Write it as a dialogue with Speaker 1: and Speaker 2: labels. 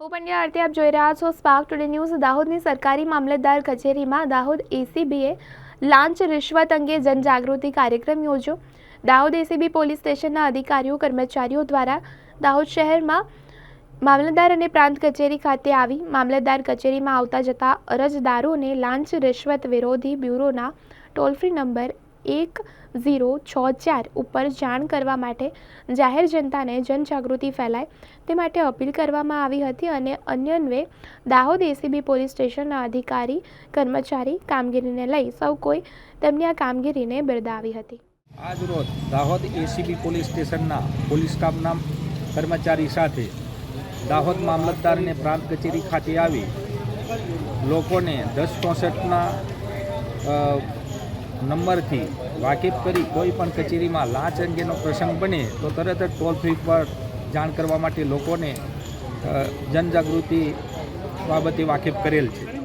Speaker 1: હું પંડ્યા આરતી, આપ જોઈ રહ્યા છો સ્પાર્ક ટુડે ન્યૂઝ દાહોદની સરકારી મામલતદાર કચેરીમાં દાહોદ એસીબીએ લાંચ રિશ્વત અંગે જનજાગૃતિ કાર્યક્રમ યોજ્યો. દાહોદ એસીબી પોલીસ સ્ટેશનના અધિકારીઓ, કર્મચારીઓ દ્વારા દાહોદ શહેરમાં મામલતદાર અને પ્રાંત કચેરી ખાતે આવી. મામલતદાર કચેરીમાં આવતા જતા અરજદારોને લાંચ રિશ્વત વિરોધી બ્યુરોના ટોલ ફ્રી નંબર એક ઝીરો છ ચાર ઉપર જાણ કરવા માટે જાહેર જનતાને જનજાગૃતિ ફેલાય તે માટે અપીલ કરવામાં આવી હતી અને અન્યન્વે દાહોદ એસીબી પોલીસ સ્ટેશનના અધિકારી, કર્મચારી કામગીરીને લઈ સૌ કોઈ તેમની આ કામગીરીને બિરદાવી હતી.
Speaker 2: આજ રોજ દાહોદ એસીબી પોલીસ સ્ટેશનના પોલીસ સ્ટાફના કર્મચારી સાથે દાહોદ મામલતદારને પ્રાંત કચેરી ખાતે આવી લોકોને દસ ચોસઠના નંબરથી વાકેફ કરી કોઈ પણ કચેરીમાં લાંચ અંગેનો પ્રસંગ બને તો તરત જ ટોલ ફ્રી પર જાણ કરવા માટે લોકોને જનજાગૃતિ બાબતે વાકેફ કરેલ છે.